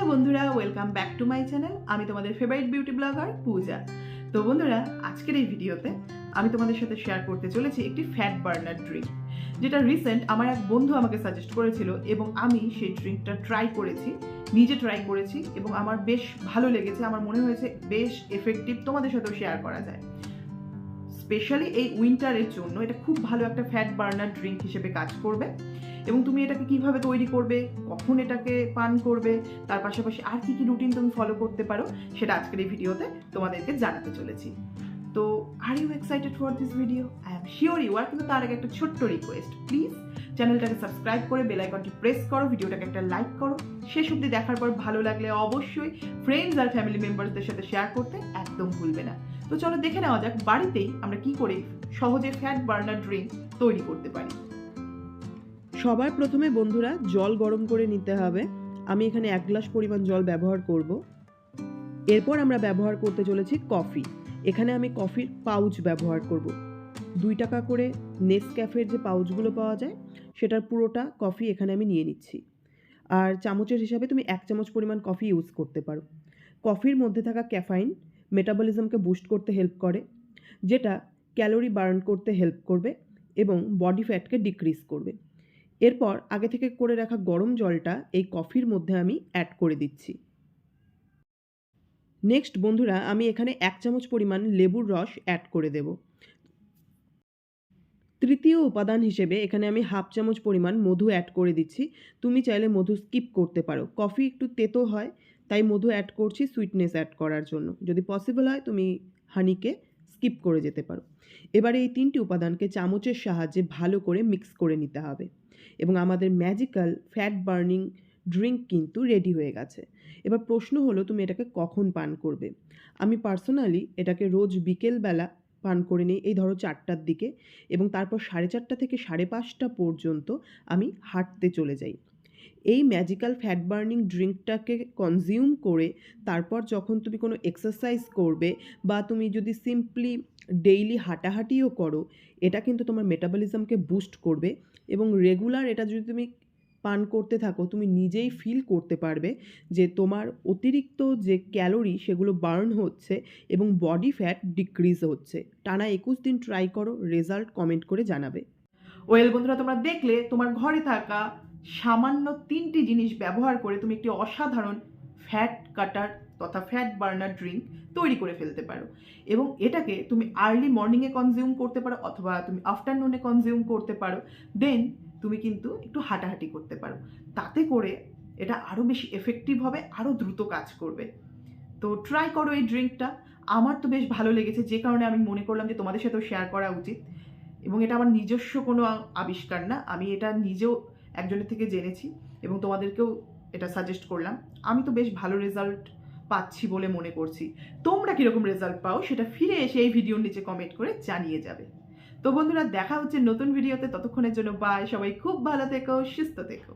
Hello বন্ধুরা welcome back to my channel আমি তোমাদের ফেভারিট বিউটি ব্লগার পূজা। তো বন্ধুরা, আজকের এই ভিডিওতে আমি তোমাদের সাথে শেয়ার করতে চলেছি একটি ফ্যাট বার্নার ড্রিঙ্ক যেটা রিসেন্ট আমার এক বন্ধু আমাকে সাজেস্ট করেছিল এবং আমি সেই ড্রিঙ্কটা ট্রাই করেছি, নিজে ট্রাই করেছি এবং আমার বেশ ভালো লেগেছে। আমার মনে হয়েছে বেশ এফেক্টিভ তোমাদের সাথেও শেয়ার করা যায়। স্পেশালি এই উইন্টারের জন্য এটা খুব ভালো একটা ফ্যাট বার্নার ড্রিঙ্ক হিসেবে কাজ করবে। এবং তুমি এটাকে কীভাবে তৈরি করবে, কখন এটাকে পান করবে, তার পাশাপাশি আর কি কি রুটিন তুমি ফলো করতে পারো, সেটা আজকের এই ভিডিওতে তোমাদেরকে জানাতে চলেছি। তো are you excited for this video I am sure you are কিন্তু তার আগে একটা ছোট্ট রিকোয়েস্ট প্লিজ চ্যানেলটাকে সাবস্ক্রাইব করে বেল আইকনটি প্রেস করো, ভিডিওটাকে একটা লাইক করো। শেষ অবধি দেখার পর ভালো লাগলে অবশ্যই ফ্রেন্ডস আর ফ্যামিলি মেম্বারসদের সাথে শেয়ার করতে একদম ভুলবে না। তো চলো দেখে নেওয়া যাক বাড়িতেই আমরা কি করে সহজে ফ্যাট বার্নার ড্রিঙ্ক তৈরি করতে পারি। সবার প্রথমে বন্ধুরা জল গরম করে নিতে হবে। আমি এখানে এক গ্লাস পরিমাণ জল ব্যবহার করব। এরপর আমরা ব্যবহার করতে চলেছি কফি এখানে আমি কফির পাউচ ব্যবহার করব। দুই টাকা করে নেসক্যাফের যে পাউচগুলো পাওয়া যায়, সেটার পুরোটা কফি এখানে আমি নিয়ে নিচ্ছি। আর চামচের হিসাবে তুমি এক চামচ পরিমাণ কফি ইউজ করতে পারো। কফির মধ্যে থাকা ক্যাফাইন মেটাবলিজমকে বুস্ট করতে হেল্প করে, যেটা ক্যালোরি বার্ন করতে হেল্প করবে এবং বডি ফ্যাটকে ডিক্রিজ করবে। এরপর আগে থেকে করে রাখা গরম জলটা এই কফির মধ্যে আমি অ্যাড করে দিচ্ছি। নেক্সট বন্ধুরা, আমি এখানে এক চামচ পরিমাণ লেবুর রস অ্যাড করে দেব। তৃতীয় উপাদান হিসেবে এখানে আমি হাফ চামচ পরিমাণ মধু অ্যাড করে দিচ্ছি। তুমি চাইলে মধু স্কিপ করতে পারো। কফি একটু তেতো হয়, তাই মধু অ্যাড করছি সুইটনেস অ্যাড করার জন্য। যদি পসিবল হয়, তুমি হানিকে স্কিপ করে যেতে পারো। এবারে এই তিনটি উপাদানকে চামচের সাহায্যে ভালো করে মিক্স করে নিতে হবে। এবং আমাদের ম্যাজিক্যাল ফ্যাট বার্নিং ড্রিঙ্ক কিন্তু রেডি হয়ে গেছে। এবার প্রশ্ন হলো, তুমি এটাকে কখন পান করবে? আমি পার্সোনালি এটাকে রোজ বিকেলবেলা পান করে নিই। এই ধরো চারটার দিকে এবং তারপর সাড়ে চারটা থেকে সাড়ে পাঁচটা পর্যন্ত আমি হাঁটতে চলে যাই। এই ম্যাজিক্যাল ফ্যাট বার্নিং ড্রিঙ্কটাকে কনজিউম করে তারপর যখন তুমি কোনো এক্সারসাইজ করবে বা তুমি যদি সিম্পলি ডেইলি হাঁটাহাঁটিও করো, এটা কিন্তু তোমার মেটাবলিজমকে বুস্ট করবে এবং রেগুলার এটা যদি তুমি পান করতে থাকো, তুমি নিজেই ফিল করতে পারবে যে তোমার অতিরিক্ত যে ক্যালোরি সেগুলো বার্ন হচ্ছে এবং বডি ফ্যাট ডিক্রিজ হচ্ছে। টানা একুশ দিন ট্রাই করো রেজাল্ট কমেন্ট করে জানাবে। ওয়েল বন্ধুরা, তোমরা দেখলে তোমার ঘরে থাকা সামান্য তিনটি জিনিস ব্যবহার করে তুমি একটি অসাধারণ ফ্যাট কাটার তথা ফ্যাট বার্নার ড্রিঙ্ক তৈরি করে ফেলতে পারো। এবং এটাকে তুমি আর্লি মর্নিংয়ে কনজিউম করতে পারো অথবা তুমি আফটারনুনে কনজিউম করতে পারো। দেন তুমি কিন্তু একটু হাঁটাহাঁটি করতে পারো। তাতে করে এটা আরও বেশি এফেক্টিভ হবে আরও দ্রুত কাজ করবে। তো ট্রাই করো এই ড্রিঙ্কটা আমার তো বেশ ভালো লেগেছে, যে কারণে আমি মনে করলাম যে তোমাদের সাথেও শেয়ার করা উচিত। এবং এটা আমার নিজস্ব কোনো আবিষ্কার না, আমি এটা নিজেও একজনের থেকে জেনেছি এবং তোমাদেরকেও এটা সাজেস্ট করলাম। আমি তো বেশ ভালো রেজাল্ট পাচ্ছি বলে মনে করছি। তোমরা কীরকম রেজাল্ট পাও সেটা ফিরে এসে এই ভিডিওর নিচে কমেন্ট করে জানিয়ে যাবে। তো বন্ধুরা দেখা হচ্ছে নতুন ভিডিওতে ততক্ষণের জন্য বাই সবাই খুব ভালো থেকো, সুস্থ থেকো।